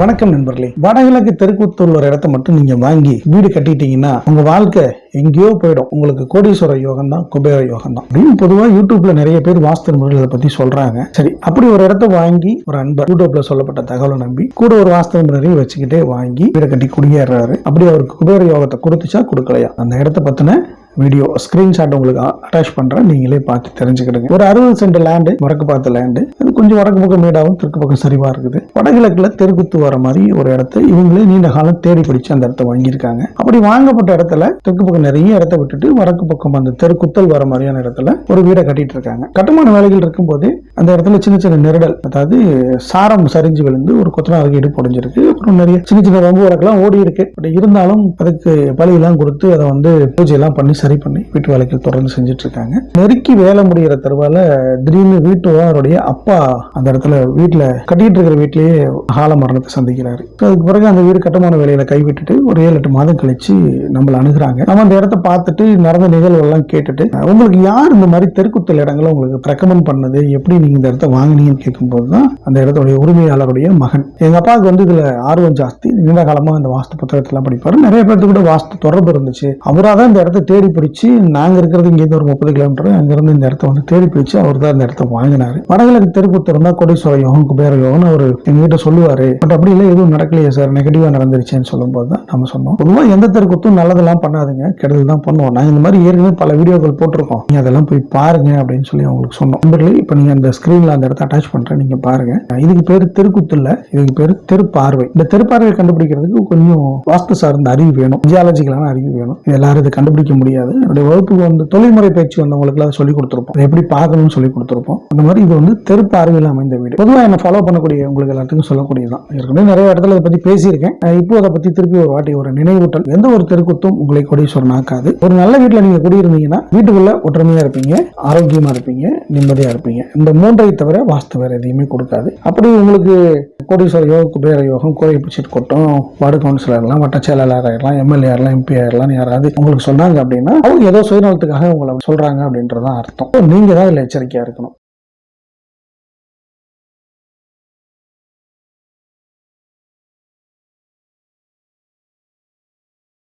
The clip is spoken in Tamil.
வணக்கம் நண்பர்களே. வடகிழக்கு தெருக்கூத்தூர் ஒரு இடத்த மட்டும் நீங்க வாங்கி வீடு கட்டிட்டீங்கன்னா உங்க வாழ்க்கை எங்கேயோ போயிடும். உங்களுக்கு கோடீஸ்வர யோகம் தான் குபேர யோகம் தான். அப்படின்னு பொதுவா யூடியூப்ல நிறைய பேர் வாஸ்து முறைகள் இதை பத்தி சொல்றாங்க. சரி அப்படி ஒரு இடத்த வாங்கி ஒரு அன்பர் யூடியூப்ல சொல்லப்பட்ட தகவலை நம்பி கூட ஒரு வாஸ்து முறையை வச்சுக்கிட்டே வாங்கி வீடு கட்டி குடியேறாரு. அப்படி அவருக்கு குபேர யோகத்தை கொடுத்துச்சா கொடுக்கலையா? அந்த இடத்த பத்தின வீடியோ ஸ்கிரீன்ஷாட் உங்களுக்கு அட்டாச் பண்ணுறேன் நீங்களே பார்த்து தெரிஞ்சுக்கிடுங்க. ஒரு அறுபது சென்ட் லேண்டு வடக்கு பார்த்த லேண்டு அது கொஞ்சம் வடக்கு பக்கம் மேடாகவும் தெற்கு பக்கம் சரிவாக இருக்குது. வடகிழக்கில் தெருக்குத்து வர மாதிரி ஒரு இடத்த இவங்களே நீண்ட காலம் தேடி பிடிச்சு அந்த இடத்த வாங்கியிருக்காங்க. அப்படி வாங்கப்பட்ட இடத்துல தெற்கு பக்கம் நிறைய இடத்த விட்டுட்டு வடக்கு பக்கம் அந்த தெருக்குத்தல் வர மாதிரியான இடத்துல ஒரு வீடை கட்டிட்டு இருக்காங்க. கட்டுமான வேலைகள் இருக்கும்போது அந்த இடத்துல சின்ன சின்ன நெருடல் அதாவது சாரம் சரிஞ்சு விழுந்து ஒரு கொத்தனாருக்கு இடுப்பு உடஞ்சிருக்கு. அப்புறம் நிறைய சின்ன சின்ன வம்பு வழக்கெல்லாம் ஓடி இருக்கு. பட் இருந்தாலும் அதுக்கு பலியெல்லாம் கொடுத்து அதை வந்து பூஜையெல்லாம் பண்ணி சரி பண்ணி வீட்டு வேலைகள் தொடர்ந்து செஞ்சுட்டு இருக்காங்க நெருக்கி வேலை முடிகிற தருவால திடீர்னு வீட்டு ஓனருடைய அப்பா அந்த இடத்துல வீட்டில் கட்டிட்டு இருக்கிற வீட்டிலேயே கால மரணத்தை சந்திக்கிறாரு. அதுக்கு பிறகு அந்த வீடு கட்டுமான வேலையில கைவிட்டுட்டு ஒரு ஏழு எட்டு மாதம் கழிச்சு நம்மளை அணுகிறாங்க. நம்ம அந்த இடத்த பார்த்துட்டு நடந்த நிகழ்வுகள்லாம் கேட்டுட்டு உங்களுக்கு யார் இந்த மாதிரி தெருக்குத்தல் இடங்களை உங்களுக்கு ரெக்கமெண்ட் பண்ணது? எப்படி நீங்க இந்த இடத்த வாங்கினீங்கன்னு கேட்கும்போது தான் அந்த இடத்துடைய உரிமையாளருடைய மகன். எங்க அப்பாவுக்கு வந்து இதுல ஆர்வம் ஜாஸ்தி. நீண்ட காலமா இந்த வாஸ்து புத்தகத்தெல்லாம் படிப்பாரு. நிறைய பேர்த்து கூட வாஸ்து தொடர்பு இருந்துச்சு. அவராக தான் இந்த இடத்த தேடி பிடிச்சி நாங்க இருக்கிறது இங்கேருந்து ஒரு முப்பது கிலோமீட்டர் அங்கிருந்து இந்த இடத்த வந்து தேடி பிடிச்சு அவர் தான் இந்த இடத்த வாங்கினாரு. வடகிழக்கு தெருக்குத்தர் இருந்தால் கோடீஸ்வர யோகம் குபேர யோகம்னு அவர் எங்ககிட்ட சொல்லுவாரு. பட் அப்படி இல்லை எதுவும் நடக்கலையே சார். நெகட்டிவா நடந்துருச்சுன்னு சொல்லும்போது தான் நம்ம சொன்னோம். பொதுவாக எந்த தெருக்குத்தும் நல்லதெல்லாம் பண்ணாதுங்க. கெடுதல் தான் பண்ணுவோம். நாங்கள் இந்த மாதிரி ஏற்கனவே பல வீடியோக்கள் போட்டிருக்கோம். நீங்க அதெல்லாம் போய் பாருங்க அப்படின்னு சொல்லி அவங்களுக்கு சொன்னோம். நண்பர்களே இப்போ நீங்க அந்த ஸ்க்ரீனில் அந்த இடத்த அட்டாச் பண்றேன். நீங்க பாருங்க. இதுக்கு பேர் தெருக்குத்துல இதுக்கு பேர் தெருப்பார்வை. இந்த தெருப்பார்வை கண்டுபிடிக்கிறதுக்கு கொஞ்சம் வாஸ்து சார்ந்த அறிவு வேணும். ஜியாலஜிக்கலான அறிவு வேணும். இது எல்லாரும் இதை கண்டுபிடிக்க முடியாது. என்னுடைய வகுப்புக்கு வந்து தொழில்முறை பயிற்சி வந்தவங்களுக்கு அதை சொல்லி கொடுத்துருப்போம். அதை எப்படி பார்க்கணும்னு சொல்லி கொடுத்துருப்போம். அந்த மாதிரி இது வந்து தெருப்பார்வையில் அமைந்த வீடு. பொதுவாக என்ன ஃபாலோ பண்ணக்கூடிய உங்களுக்கு எல்லாத்துக்கும் சொல்லக்கூடியதான் ஏற்கனவே நிறைய இடத்துல இதை பற்றி பேசியிருக்கேன். இப்போ அதை பற்றி திருப்பி ஒரு வாட்டி ஒரு நினைவூட்டல். எந்த ஒரு தெருக்குத்தும் உங்களை கொடீஸ்வரன் ஆக்காது ஒரு நல்ல வீட்டில் நீங்கள் குடியிருந்தீங்கன்னா வீட்டுக்குள்ளே ஒற்றுமையாக இருப்பீங்க ஆரோக்கியமாக இருப்பீங்க நிம்மதியாக இருப்பீங்க. இந்த மூன்றை தவிர வாஸ்து வேறு எதையுமே கொடுக்காது. அப்படி உங்களுக்கு கோடீஸ்வர யோக குபேர யோகம் கோரை பிடிச்சிட்டு கொட்டும் வார்டு கவுன்சிலர்லாம் வட்ட செயலாளர் ஆயிரலாம் எம்எல்ஏ ஆகலாம் எம்பி ஆயிரலாம் யாராவது உங்களுக்கு சொன்னாங்க அப்படின்னா அவங்க ஏதோ சுயநலத்துக்காக உங்களை சொல்கிறாங்க அப்படின்றதான் அர்த்தம். நீங்கள் தான் அதில் எச்சரிக்கையாக இருக்கணும்.